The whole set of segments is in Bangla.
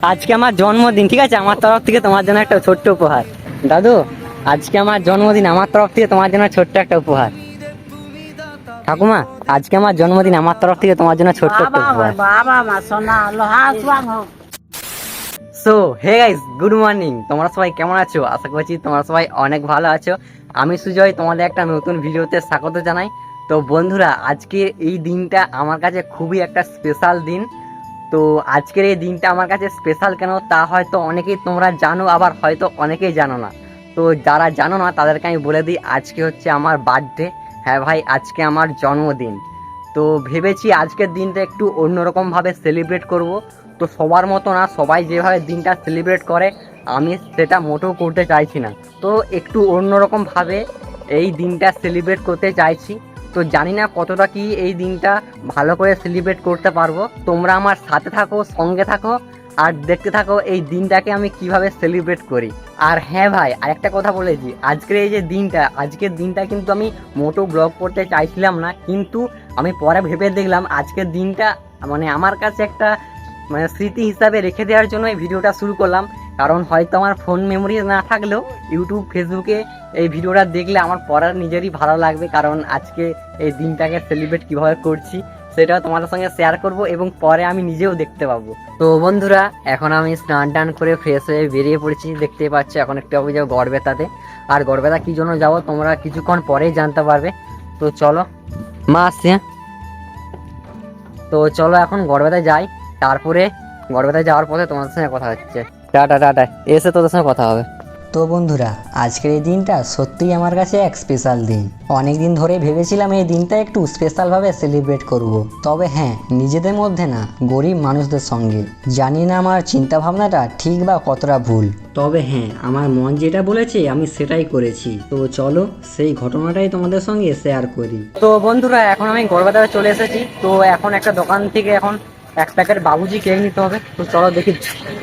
আজকে আমার জন্মদিন ঠিক আছে? আমার তরফ থেকে তোমার জন্য একটা ছোট্ট উপহার। দাদু আজকে আমার জন্মদিন আমার তরফ থেকে তোমার জন্য ছোট্ট একটা উপহার। ঠাকুমা আজকে আমার জন্মদিন আমার তরফ থেকে তোমার জন্য ছোট্ট একটা উপহার। So hey guys good morning তোমরা সবাই কেমন আছো? আশা করছি তোমরা সবাই অনেক ভালো আছো। আমি সুজয় তোমাদের একটা নতুন ভিডিওতে স্বাগত জানাই। তো বন্ধুরা আজকের এই দিনটা আমার কাছে খুবই একটা স্পেশাল দিন। তো আজকের এই দিনটা আমার কাছে স্পেশাল কেন? তা হয়তো অনেকেই তোমরা জানো, আবার হয়তো অনেকেই জানো না। তো যারা জানো না, তাদেরকে আমি বলে দিই, আজকে হচ্ছে আমার বার্থডে হ্যাঁ ভাই, আজকে আমার জন্মদিন। তো ভেবেছি আজকের দিনটা একটু অন্যরকমভাবে সেলিব্রেট করব। তো সবার মতো না, সবাই যেভাবে দিনটা সেলিব্রেট করে, আমি সেটা মোটেও করতে চাইছি না। তো একটু অন্যরকমভাবে এই দিনটা সেলিব্রেট করতে চাইছি। তো জানি না কতটা কি এই দিনটা ভালো করে সেলিব্রেট করতে পারব। তোমরা আমার সাথে থাকো, সঙ্গে থাকো, আর দেখতে থাকো এই দিনটাকে আমি কীভাবে সেলিব্রেট করি। আর হ্যাঁ ভাই, আরেকটা কথা বলেছি আজকের এই যে দিনটা, আজকের দিনটা কিন্তু আমি মোটো ব্লগ করতে চাইছিলাম না, কিন্তু আমি পরে ভেবে দেখলাম আজকের দিনটা মানে আমার কাছে একটা মানে স্মৃতি হিসাবে রেখে দেওয়ার জন্য এই ভিডিওটা শুরু করলাম। কারণ হয়তো আমার ফোন মেমোরি না থাকলেও ইউটিউব ফেসবুকে এই ভিডিওটা দেখলে আমার পড়ার নিজেরই ভালো লাগবে। কারণ আজকে এই দিনটাকে সেলিব্রেট কীভাবে করছি সেটাও তোমাদের সঙ্গে শেয়ার করব এবং পরে আমি নিজেও দেখতে পাবো। তো বন্ধুরা, এখন আমি স্নান টান করে ফ্রেশ হয়ে বেরিয়ে পড়েছি। দেখতে পাচ্ছ এখন একটু আমি যাব গড়বেতাতে। আর গড়বেতা কী জন্য যাব তোমরা কিছুক্ষণ পরেই জানতে পারবে। তো চলো, মা আসছে? তো চলো এখন গড়বেতায় যাই। তারপরে গড়বেতায় যাওয়ার পথে তোমাদের সঙ্গে কথা হচ্ছে। টাটা টাটা এসে তোদের সঙ্গে কথা হবে। তো বন্ধুরা আজকের এই দিনটা সত্যিই আমার কাছে এক স্পেশাল দিন। অনেক দিন ধরে ভেবেছিলাম এই দিনটা একটু স্পেশালভাবে সেলিব্রেট করব। তবে হ্যাঁ নিজেদের মধ্যে না গরিব মানুষদের সঙ্গে। জানি না আমার চিন্তা ভাবনাটা ঠিক বা কতটা ভুল। তবে হ্যাঁ আমার মন যেটা বলেছে আমি সেটাই করেছি। তো চলো সেই ঘটনাটাই তোমাদের সঙ্গে শেয়ার করি। তো বন্ধুরা এখন আমি গড়বাজারে চলে এসেছি। তো এখন একটা দোকান থেকে এখন এক প্যাকেট বাবুজি কেক নিতে হবে। তো চলো দেখি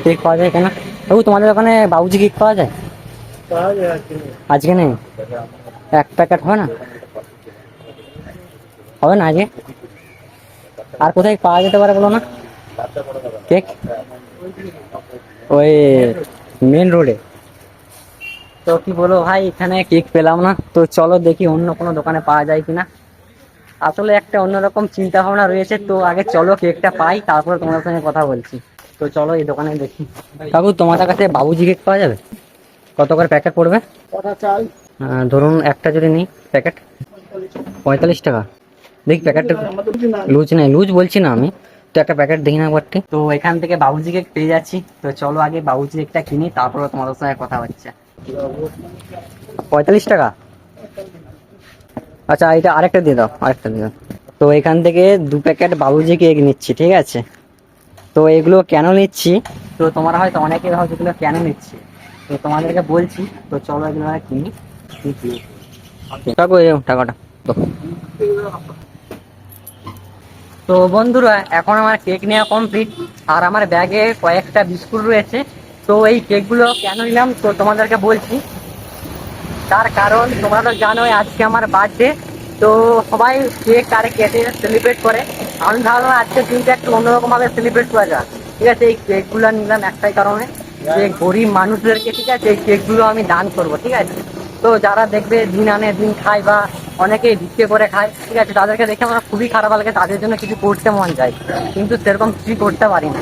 কেক পাওয়া যায় কেনা। বাবু, তোমাদের ওখানে বাবুজি কেক পাওয়া যায়? আজকে নেই? এক প্যাকেট হবে না? হবে না আজকে? আর কোথায় পাওয়া যেতে পারে বলো না? কেক? ওই মেন রোডে। তো কি বলো ভাই, এখানে কেক পেলাম না। তো চলো দেখি অন্য কোনো দোকানে পাওয়া যায় কিনা। আসলে একটা অন্যরকম চিন্তা ভাবনা রয়েছে তো আগে চলো কেকটা পাই তারপরে তোমার সঙ্গে কথা বলছি। তো চলো এই দোকানে দেখি। কাকু তোমাদের কাছে বাবুজি কেক পাওয়া যাবে? কত করে প্যাকেট পড়বে? ধরুন একটা যদি নিই প্যাকেট? পঁয়তাল্লিশ টাকা। দেখি প্যাকেটটা লুজ নেই লুজ বলছি না আমি। তো একটা প্যাকেট দেখি না একবারটি। তো এখান থেকে বাবুজি কেক পেয়ে যাচ্ছি। তো চলো আগে বাবুজি কেকটা কিনি তারপরে তোমাদের সঙ্গে কথা হচ্ছে। পঁয়তাল্লিশ টাকা? আচ্ছা এটা আরেকটা দিয়ে দাও আরেকটা দিয়ে দাও। তো এখান থেকে দু প্যাকেট বাবুজি কেক নিচ্ছি ঠিক আছে? তো এগুলো কেন নিচ্ছি? তো তোমরা হয়তো অনেকে হয়তো এগুলো কেন নিচ্ছি? তো তোমাদেরকে বলছি তো চলো এগুলো কিনি। টাকাটা। তো বন্ধুরা এখন আমার কেক নেওয়া কমপ্লিট আর আমার ব্যাগে কয়েকটা বিস্কুট রয়েছে। তো এই কেকগুলো কেন নিলাম? তো তোমাদেরকে বলছি তার কারণ, তোমরা তো জানোই আজকে আমার বার্থডে তো সবাই কেক তারে কেটে সেলিব্রেট করে। আমি ভাবলাম আজকের দিনটা একটু অন্যরকম ভাবে সেলিব্রেট করা যায় ঠিক আছে, এই কেকগুলো নিলাম একটাই কারণে। যে গরিব মানুষদেরকে, ঠিক আছে, এই কেকগুলো আমি দান করব, ঠিক আছে? তো যারা দেখবে দিন আনে দিন খায় বা অনেকেই ভিক্ষে করে খায়, ঠিক আছে, তাদেরকে দেখে আমার খুবই খারাপ লাগে, তাদের জন্য কিছু করতে মন যায়। কিন্তু সেরকম কিছুই করতে পারি না।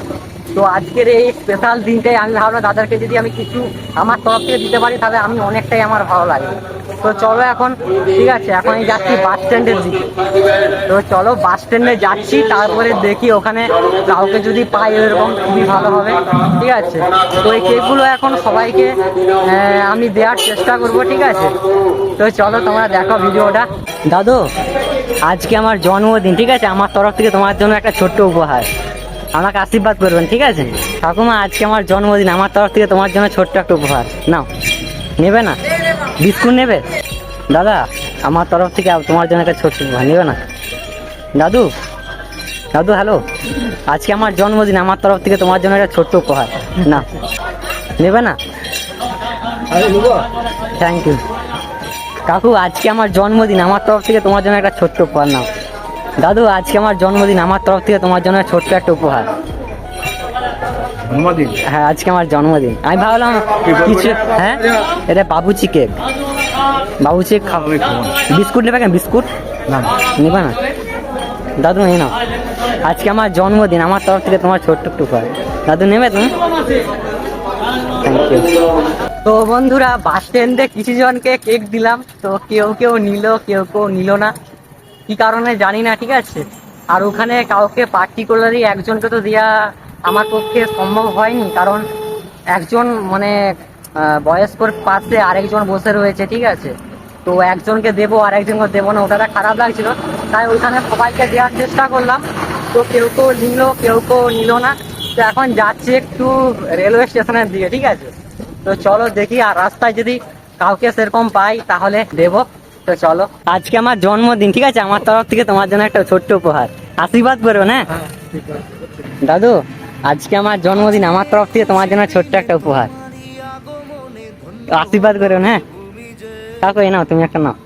তো আজকের এই স্পেশাল দিনটাই আমি ভাবলাম, দাদাকে যদি আমি কিছু আমার তরফ থেকে দিতে পারি, তাহলে আমি অনেকটাই আমার ভালো লাগে তো চলো এখন, ঠিক আছে, এখন যাচ্ছি বাস স্ট্যান্ডের দিকে। তো চলো বাস স্ট্যান্ডে যাচ্ছি, তারপরে দেখি ওখানে কাউকে যদি পাই, এরকম খুবই ভালো হবে। ঠিক আছে? তো এই কেকগুলো এখন সবাইকে আমি দেওয়ার চেষ্টা করব, ঠিক আছে? তো চলো তোমরা দেখো ভিডিওটা। দাদু, আজকে আমার জন্মদিন, ঠিক আছে? আমার তরফ থেকে তোমার জন্য একটা ছোট্ট উপহার। আমাকে আশীর্বাদ করবেন ঠিক আছে? ঠাকুমা আজকে আমার জন্মদিন আমার তরফ থেকে তোমার জন্য ছোট্ট একটা উপহার। নাও নেবে না? বিস্কুট নেবে? দাদা আমার তরফ থেকে তোমার জন্য একটা ছোট্ট উপহার নেবে না? দাদু দাদু হ্যালো আজকে আমার জন্মদিন আমার তরফ থেকে তোমার জন্য একটা ছোট্ট উপহার। না নেবে না? থ্যাংক ইউ কাকু আজকে আমার জন্মদিন আমার তরফ থেকে তোমার জন্য একটা ছোট্ট উপহার নাও। দাদু আজকে আমার জন্মদিন। আমার তরফ থেকে তোমার জন্য ছোট্ট একটা উপহার। জন্মদিন? হ্যাঁ আজকে আমার জন্মদিন। আমি ভাবলাম কিছু হ্যাঁ? এটা বাবুচি কেক। বাবুচি খাব। না। বিস্কুট নেবে কেন? বিস্কুট? না। নেবে না? দাদু এই নাও। আজকে আমার জন্মদিন। আমার তরফ থেকে তোমার ছোট্ট একটু উপহার। দাদু নেবে তুমি? থ্যাংক ইউ তো বন্ধুরা বাস স্ট্যান্ডে কিছু জনকে কেক দিলাম। তো কেউ কেউ নিল কেউ কেউ নিল না। কি কারণে জানি না, ঠিক আছে? আর ওখানে কাউকে পার্টিকুলারলি একজনকে তো দেওয়া আমার পক্ষে সম্ভব হয়নি, কারণ একজন মানে বয়স্কর পাশে আরেকজন বসে রয়েছে, ঠিক আছে? তো একজনকে দেবো আর একজনকে দেবো না ওটা খারাপ লাগছিল। তাই ওইখানে সবাইকে দেওয়ার চেষ্টা করলাম। তো কেউ কেউ নিল, কেউ কেউ নিল না। তো এখন যাচ্ছি একটু রেলওয়ে স্টেশনের দিকে, ঠিক আছে? তো চলো দেখি, আর রাস্তায় যদি কাউকে সেরকম পাই, তাহলে দেবো। তো চলো। আজকে আমার জন্মদিন ঠিক আছে? আমার তরফ থেকে তোমার জন্য একটা ছোট্ট উপহার। আশীর্বাদ করো না? দাদু আজকে আমার জন্মদিন আমার তরফ থেকে তোমার জন্য ছোট্ট একটা উপহার। আশীর্বাদ করো হ্যাঁ কাকু এই নাও তুমি একটা নাও।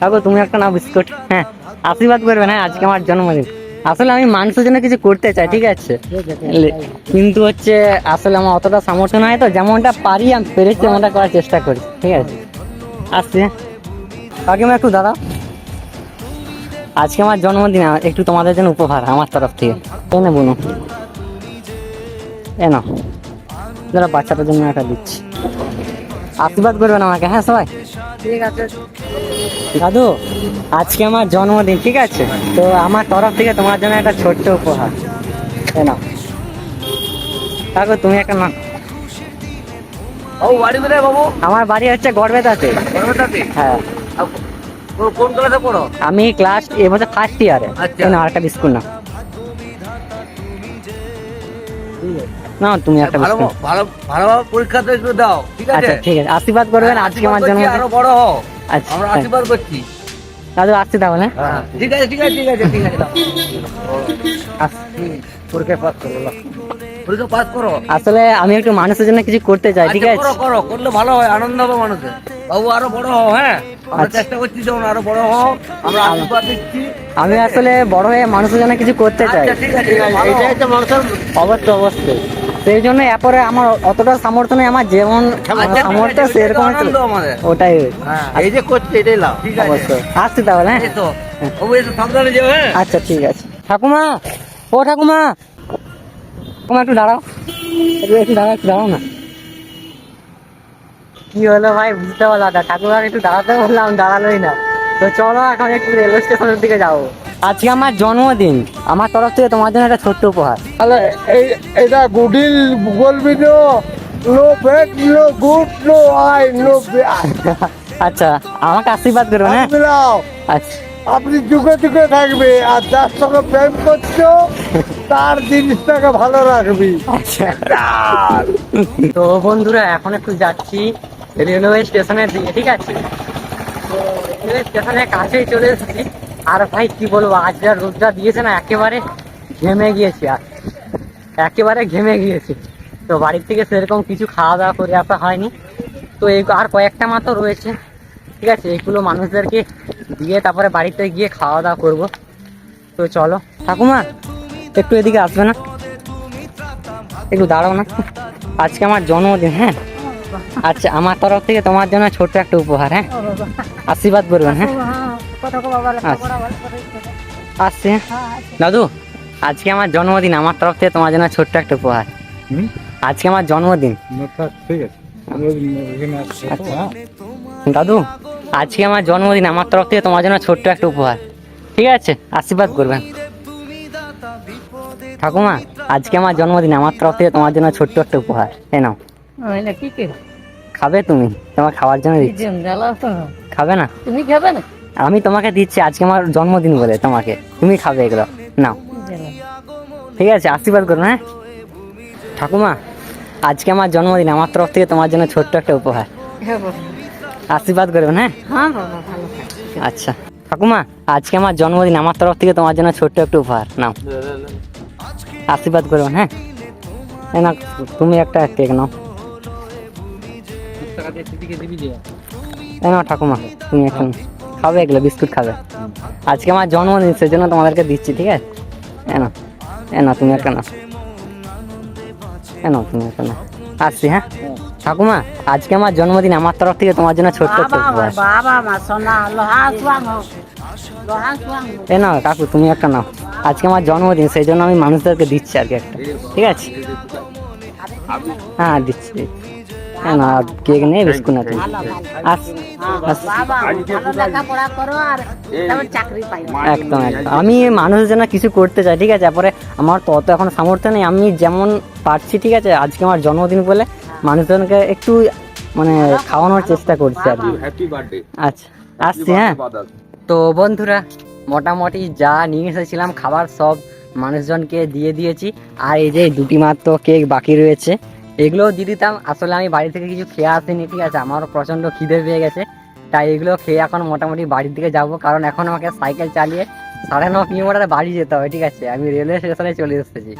কাকু তুমি একটা নাও বিস্কুট। হ্যাঁ আশীর্বাদ করবে হ্যাঁ আজকে আমার জন্মদিন। আসলে আমি মানুষের জন্য কিছু করতে চাই ঠিক আছে? কিন্তু হচ্ছে আসলে আমার অতটা সামর্থ্য নয় তো। যেমনটা পারি আমি পেরেছি তেমনটা করার চেষ্টা করি ঠিক আছে? আসছি। কাকিমা একটু দাদা আজকে আমার জন্মদিন একটু তোমাদের জন্য উপহার আমার তরফ থেকে। এনে বোনো। এ না যারা বাচ্চাটার জন্য একটা দিচ্ছি। আশীর্বাদ করবেন আমাকে হ্যাঁ সবাই? ঠিক আছে। দাদু আজকে আমার জন্মদিন ঠিক আছে? তো আমার তরফ থেকে তোমার জন্য একটা ছোট্ট উপহার। এ নাও। কাকু তুমি একটা না বাড়ি কোথায় বাবু? আমার বাড়ি হচ্ছে গড়বেতাতে। হ্যাঁ। কোন- ক্লাসে পড়ো? আমি ক্লাস এবছর ফার্স্ট ইয়ারে আচ্ছা। না আরেকটা বিস্কুট না। না তুমি একটা ভালো ভালো ভালোভাবে পরীক্ষা তো একটু দাও ঠিক আছে? আচ্ছা ঠিক আছে। আশীর্বাদ করবেন আজকে আমার জন্মদিন। আরও বড় হও। আচ্ছা আমরা হ্যাঁ। আশীর্বাদ করছি। দাদু আসছি তাহলে। হ্যাঁ ঠিক আছে ঠিক আছে ঠিক আছে ঠিক আছে। পরীক্ষা পাস। পরীক্ষা পাস করো। আসলে আমি একটু মানুষের জন্য কিছু করতে চাই ঠিক আচ্ছা, আছে? করো করো করলে ভালো হয় আনন্দ হবে মানুষের। বাবু আরও বড় হও হ্যাঁ? আমরা আচ্ছা। চেষ্টা করছি যেমন আরও বড় হও আমরা আশীর্বাদ দিচ্ছি আমি আসলে বড় হয়ে মানুষের জন্য কিছু করতে চাই আচ্ছা ঠিক আছে ঠিক আছে ভালো এটাই তো মানুষের অবশ্যই অবশ্যই সেই জন্য এরপরে আমার অতটা সামর্থ্য নেই আমার যেমন আচ্ছা, আমার সামর্থ্য সেরকম ওটাই। হ্যাঁ। এই যে করছে এটাই লাভ। ঠিক আছে। অবশ্যই। আসছি তাহলে হ্যাঁ? হ্যাঁ? আচ্ছা ঠিক আছে। ঠাকুমা ও ঠাকুমা ঠাকুমা একটু দাঁড়াও। একটু একটু দাঁড়াও একটু দাঁড়াও না। কি হলো ভাই? বুঝতে পারলাম না। ঠাকুমা একটু দাঁড়াতে বললাম দাঁড়ালোই না। তো চলো এখন একটু রেলওয়ে স্টেশনের দিকে যাব। আজকে আমার জন্মদিন। আমার তরফ থেকে তোমার জন্য একটা ছোট্ট উপহার। তাহলে এই এটা গুডিল বলবি no no bad no good no I know আচ্ছা আমাকে আশীর্বাদ করো হ্যাঁ আচ্ছা। আপনি যুগে যুগে থাকবে আর যার সঙ্গে প্রেম করছ, তার জিনিসটাকে ভালো রাখবি। আচ্ছা। তো বন্ধুরা, এখন একটু যাচ্ছি রেলওয়ে স্টেশনের দিকে ঠিক আছে? তো রেলওয়ে স্টেশনের কাছেই চলে এসেছি। আর ভাই, কি বলব, আজ যা রোদটা দিয়েছে না, একেবারে ঘেমে গিয়েছি আর। একেবারে ঘেমে গিয়েছি। তো বাড়ির থেকে সেরকম কিছু খাওয়া দাওয়া করে আসা হয়নি। তো এই আর কয়েকটা মাত্র রয়েছে, ঠিক আছে? এগুলো মানুষদেরকে দিয়ে তারপরে বাড়িতে গিয়ে খাওয়া দাওয়া করব। তো চলো ঠাকুমা একটু এদিকে আসবে না? একটু দাঁড়াও না। আজকে আমার জন্মদিন হ্যাঁ? আচ্ছা আমার তরফ থেকে তোমার জন্য ছোট্ট একটা উপহার হ্যাঁ? আশীর্বাদ করবেন হ্যাঁ? আচ্ছা। আসছে হ্যাঁ? দাদু আজকে আমার জন্মদিন আমার তরফ থেকে তোমার জন্য ছোট্ট একটা উপহার। আজকে আমার জন্মদিন। ঠিক আছে। আচ্ছা। দাদু আজকে আমার জন্মদিন আমার তরফ থেকে তোমার জন্য ছোট্ট একটা উপহার। ঠিক আছে? আশীর্বাদ করবেন। ঠাকুমা আজকে আমার জন্মদিন আমার তরফ থেকে তোমার জন্য ছোট্ট একটা উপহার। এ নাও। কি খাবে তুমি? তোমার খাওয়ার জন্য দিচ্ছি। খাবে না? তুমি খাবে না? আমি তোমাকে দিচ্ছি আজকে আমার জন্মদিন বলে তোমাকে। তুমি খাবে এগুলো। নাও। ঠিক আছে আশীর্বাদ করো হ্যাঁ? ঠাকুমা আজকে আমার জন্মদিন আমার তরফ থেকে তোমার জন্য ছোট্ট একটা উপহার। হ্যাঁ আশীর্বাদ করবেন হ্যাঁ? হ্যাঁ বাবা ভালো আচ্ছা। ঠাকুমা আজকে আমার জন্মদিন আমার তরফ থেকে তোমার জন্য ছোট্ট একটু উপহার নাও। আশীর্বাদ করবেন হ্যাঁ? না তুমি একটা কেক নাও। নাও ঠাকুমা তুমি একটা নাও। খাবে এগুলো বিস্কুট খাবে। আজকে আমার জন্মদিন সেজন্য তোমাদেরকে দিচ্ছি ঠিক আছে? এ না এ না তুমি একটা নাও। কেন তুমি একটা নাও। আসছি হ্যাঁ? ঠাকুমা আজকে আমার জন্মদিন আমার তরফ থেকে তোমার জন্য ছোট্ট এ নাও কাকু তুমি একটা নাও। আজকে আমার জন্মদিন সেই জন্য আমি মানুষদেরকে দিচ্ছি আর কি একটা। ঠিক আছে? হ্যাঁ দিচ্ছি। হ্যাঁ না কেক নেই বিস্কুট না তুমি আস পাই। একদম একদম। আমি মানুষের জন্য কিছু করতে চাই ঠিক আছে? তারপরে আমার তো অত এখন সামর্থ্য নেই। আমি যেমন পারছি ঠিক আছে? আজকে আমার জন্মদিন বলে মানুষজনকে একটু মানে খাওয়ানোর চেষ্টা করছি আর কি। আচ্ছা আসছি হ্যাঁ? তো বন্ধুরা মোটামুটি যা নিয়ে এসেছিলাম খাবার সব মানুষজনকে দিয়ে দিয়েছি। আর এই যে দুটি মাত্র কেক বাকি রয়েছে এগুলোও দিয়ে দিতাম। আসলে আমি বাড়ি থেকে কিছু খেয়ে আসিনি ঠিক আছে? আমারও প্রচণ্ড খিদে পেয়ে গেছে। তাই এগুলো খেয়ে এখন মোটামুটি বাড়ির দিকে যাব কারণ এখন আমাকে সাইকেল চালিয়ে সাড়ে ন কিলোমিটার বাড়ি যেতে হবে ঠিক আছে? আমি রেলওয়ে স্টেশনে চলে এসেছি।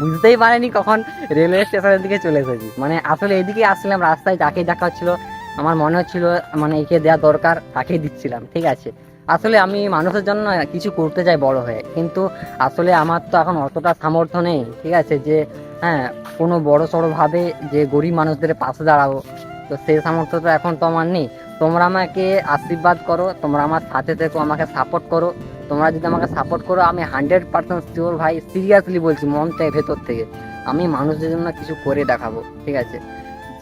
বুঝতেই পারিনি কখন রেলওয়ে স্টেশনের দিকে চলে এসেছি। মানে আসলে এদিকে আসছিলাম, রাস্তায় যাকে দেখা হচ্ছিল, আমার মনে হচ্ছিল মানে একে দেওয়া দরকার তাকেই দিচ্ছিলাম, ঠিক আছে। আসলে আমি মানুষের জন্য কিছু করতে চাই বড় হয়ে, কিন্তু আসলে আমার তো এখন অতটা সামর্থ্য নেই, ঠিক আছে, যে হ্যাঁ কোনো বড় সড়ো ভাবে যে গরিব মানুষদের পাশে দাঁড়াবো, তো সেই সামর্থ্য তো এখন তো আমার নেই। তোমরা আমাকে আশীর্বাদ করো, তোমরা আমার সাথে থেকো, আমাকে সাপোর্ট করো তোমরা যদি আমাকে সাপোর্ট করো, আমি হান্ড্রেড পার্সেন্ট শিওর ভাই সিরিয়াসলি বলছি মন থেকে ভেতর থেকে। আমি মানুষদের জন্য কিছু করে দেখাবো, ঠিক আছে?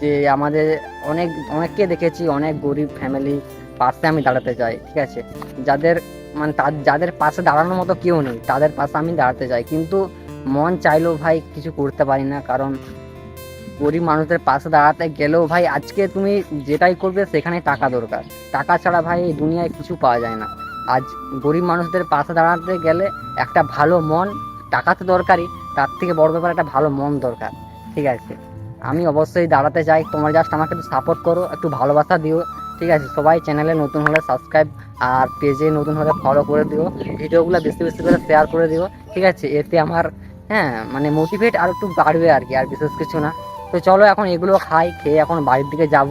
যে আমাদের অনেক, অনেককে দেখেছি, অনেক গরিব ফ্যামিলি পাশে আমি দাঁড়াতে চাই, ঠিক আছে? যাদের মানে যাদের পাশে দাঁড়ানোর মতো কেউ নেই, তাদের পাশে আমি দাঁড়াতে চাই। কিন্তু মন চাইলেও ভাই কিছু করতে পারি না, কারণ গরিব মানুষদের পাশে দাঁড়াতে গেলেও ভাই আজকে তুমি যেটাই করবে সেখানে টাকা দরকার। টাকা ছাড়া ভাই এই দুনিয়ায় কিছু পাওয়া যায় না। আজ গরিব মানুষদের পাশে দাঁড়াতে গেলে একটা ভালো মন টাকা তো দরকারই, তার থেকে বড় ব্যাপার একটা ভালো মন দরকার, ঠিক আছে? আমি অবশ্যই দাঁড়াতে চাই, তোমরা জাস্ট আমাকে একটু সাপোর্ট করো, একটু ভালোবাসা দিও, ঠিক আছে? সবাই চ্যানেলে নতুন হলে সাবস্ক্রাইব আর পেজে নতুন হলে ফলো করে দিও, ভিডিওগুলো বেশি বেশি করে শেয়ার করে দিও, ঠিক আছে? এতে আমার হ্যাঁ মানে মোটিভেট আর একটু বাড়বে আর কি, আর বিশেষ কিছু না। তো চলো এখন এগুলো খাই, খেয়ে এখন বাড়ির দিকে যাব।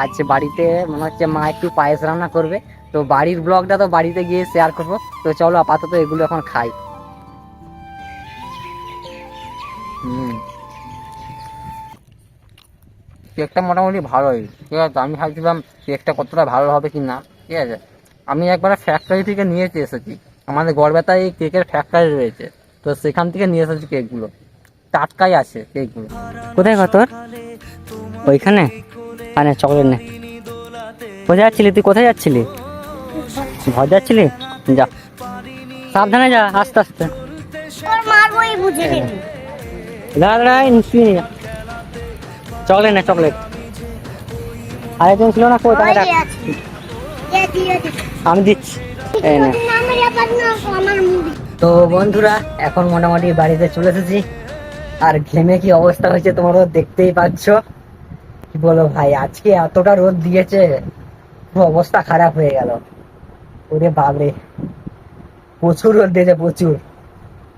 আজ বাড়িতে মনে হচ্ছে মা একটু পায়েস রান্না করবে তো বাড়ির ব্লগটা তো বাড়িতে গিয়ে শেয়ার করব। তো চলো আপাতত এগুলো এখন খাই। হুম। কেকটা মোটামুটি ভালোই। ঠিক আছে, আমি ভাবছিলাম কেকটা কতটা ভালো হবে কি না। ঠিক আছে, আমি একবার ফ্যাক্টরি থেকে নিয়ে এসেছি। আমাদের গড়বেতায় এই কেকের ফ্যাক্টরি রয়েছে। তো সেখান থেকে নিয়ে এসেছি কেকগুলো। টাটকাই আছে কেকগুলো। কোথায় কত ওইখানে? আরে চকলেট নে। কোথায় যাচ্ছিলি? তুই কোথায় যাচ্ছিলি? ঘর যাচ্ছিলি যা। সাবধানে যা আস্তে আস্তে। চকলেট না চকলেট। আরেকজন ছিল না কোথায়? এদি আমি দিচ্ছি। তো বন্ধুরা এখন মোটামুটি বাড়িতে চলে এসেছি। আর ঘেমে কি অবস্থা হয়েছে তোমরা দেখতেই পাচ্ছ। কি বলো ভাই আজকে এতটা রোদ দিয়েছে পুরো অবস্থা খারাপ হয়ে গেল। ওরে বাবরে প্রচুর রোদ দিয়েছে, প্রচুর।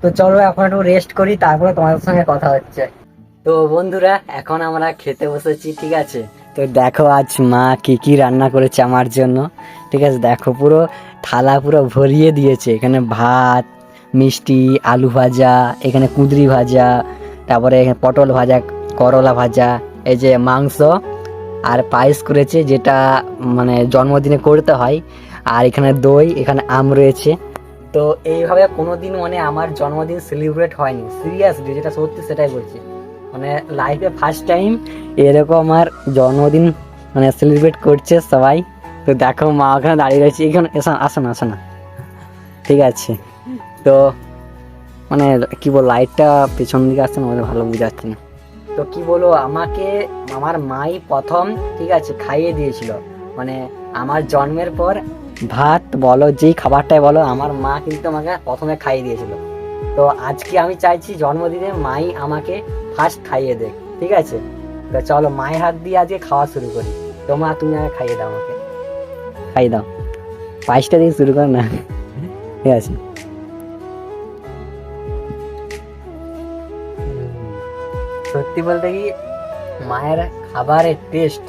তো চলো এখন একটু রেস্ট করি, তারপরে তোমাদের সঙ্গে কথা হচ্ছে। তো বন্ধুরা, এখন আমরা খেতে বসেছি, ঠিক আছে? তো দেখো আজ মা কি কি রান্না করেছে আমার জন্য। ঠিক আছে, দেখো পুরো থালা পুরো ভরিয়ে দিয়েছে। এখানে ভাত, মিষ্টি, আলু ভাজা, এখানে কুঁদরি ভাজা, তারপরে পটল ভাজা, করলা ভাজা, এই যে মাংস, আর পায়েস করেছে, যেটা মানে জন্মদিনে করতে হয়। আর এখানে দই, এখানে আম রয়েছে। তো এইভাবে কোনোদিন মানে আমার জন্মদিন সেলিব্রেট হয়নি। সিরিয়াসলি যেটা সত্যি সেটাই বলছি। মানে লাইফে ফার্স্ট টাইম এরকম আমার জন্মদিন মানে সেলিব্রেট করছে সবাই। তো দেখো মা ওখানে দাঁড়িয়ে রয়েছে। এখানে এসো, আসো না আসো না। ঠিক আছে। তো মানে কি বল লাইটটা পেছন দিকে আসছে, না ভালো বুঝাচ্ছে না। তো কি বলো আমাকে আমার মাই প্রথম, ঠিক আছে, খাইয়ে দিয়েছিল। মানে আমার জন্মের পর ভাত বলো, যেই খাবারটাই বলো, আমার মা কিন্তু আমাকে প্রথমে খাইয়ে দিয়েছিল। তো আজকে আমি চাইছি জন্মদিনে মাই আমাকে ফার্স্ট খাইয়ে দেখ ঠিক আছে? তো চলো, মায়ের হাত দিয়ে আজকে খাওয়া শুরু করি। তো মা, তুমি আগে খাইয়ে দাও আমাকে। খাইয়ে দাও। পায়েসটা দিয়ে শুরু কর না। ঠিক আছে। সত্যি বলতে কি, মায়ের খাবারের টেস্ট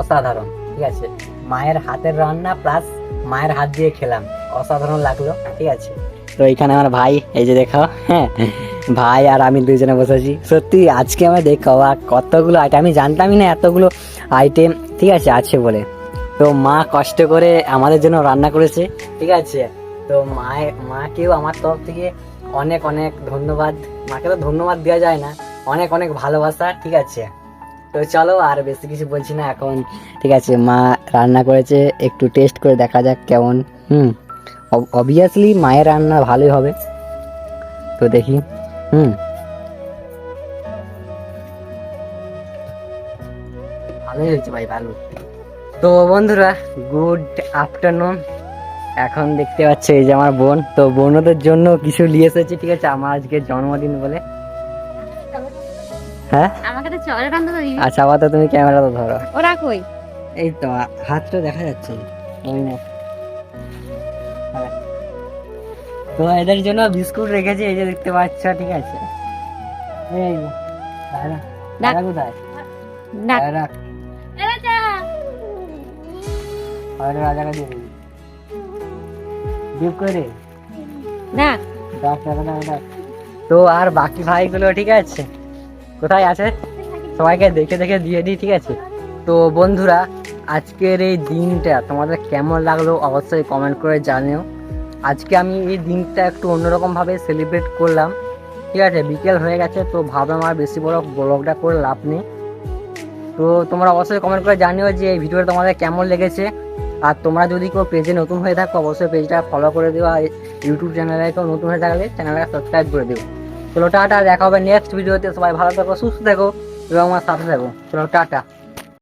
অসাধারণ, ঠিক আছে? মায়ের হাতের রান্না প্লাস মায়ের হাত দিয়ে খেলাম। অসাধারণ লাগল, ঠিক আছে? তো এখানে আমার ভাই, এই যে দেখো হ্যাঁ ভাই আর আমি দুজনে বসেছি। সত্যি, আজকে আমার দেখো কতগুলো আইটেম আমি জানতামই না এতগুলো আইটেম ঠিক আছে আছে বলে। তো মা কষ্ট করে আমাদের জন্য রান্না করেছে, ঠিক আছে? তো মায়ের মাকেও আমার তরফ থেকে অনেক অনেক ধন্যবাদ। মাকে তো ধন্যবাদ দেওয়া যায় না। অনেক অনেক ভালোবাসা, ঠিক আছে? তো চলো আর বেশি কিছু বলছি না, এখন ঠিক আছে, মা রান্না করেছে, একটু টেস্ট করে দেখা যাক কেমন। হুম অবভিয়াসলি মায়ের রান্না ভালোই হবে। তো দেখি, হুম। ভালোই হয়েছে ভাই, ভালো। তো বন্ধুরা গুড আফটারনুন এখন দেখতে পাচ্ছ এই যে আমার বোন, তো বোনদের জন্য কিছু নিয়ে এসেছি, ঠিক আছে, আমার আজকে জন্মদিন বলে। হ্যাঁ? আমাকে তো চলে দিবি। আচ্ছা তুমি ক্যামেরাটা ধরো। ওরা কই এই তো হাতটা দেখা যাচ্ছে। ওই না। হ্যাঁ। তো এদের জন্য বিস্কুট রেখেছি এই যে দেখতে পাচ্ছ ঠিক আছে। এই দাদা, দাদা কোথায়? না দাদা, আর রাজাকে দিয়ে দিবি। ডিপ করে না ডাক, ডাক, ডাক, ডাক। তো আর বাকি ভাইগুলো ঠিক আছে? কোথায় আছে? সবাইকে দেখে দেখে দিয়ে দিই, ঠিক আছে? তো বন্ধুরা, আজকের এই দিনটা তোমাদের কেমন লাগল অবশ্যই কমেন্ট করে জানিও। আজকে আমি এই দিনটা একটু অন্যরকমভাবে সেলিব্রেট করলাম, ঠিক আছে? বিকেল হয়ে গেছে, তো ভাবলাম আর বেশি বড় ব্লগটা করে লাভ নেই। তো তোমরা অবশ্যই কমেন্ট করে জানিও যে এই ভিডিওটা তোমাদের কেমন লেগেছে। আর তোমরা যদি কেউ পেজে নতুন হয়ে থাকো, অবশ্যই পেজটা ফলো করে দিও। আর ইউটিউব চ্যানেলে কেউ নতুন হয়ে থাকলে চ্যানেলটা সাবস্ক্রাইব করে দিও। চলো টাটা, দেখা হবে নেক্সট ভিডিওতে সবাই ভালো থাকো, সুস্থ থাকো, এবং আমার সাথে থাকো। চলো টাটা।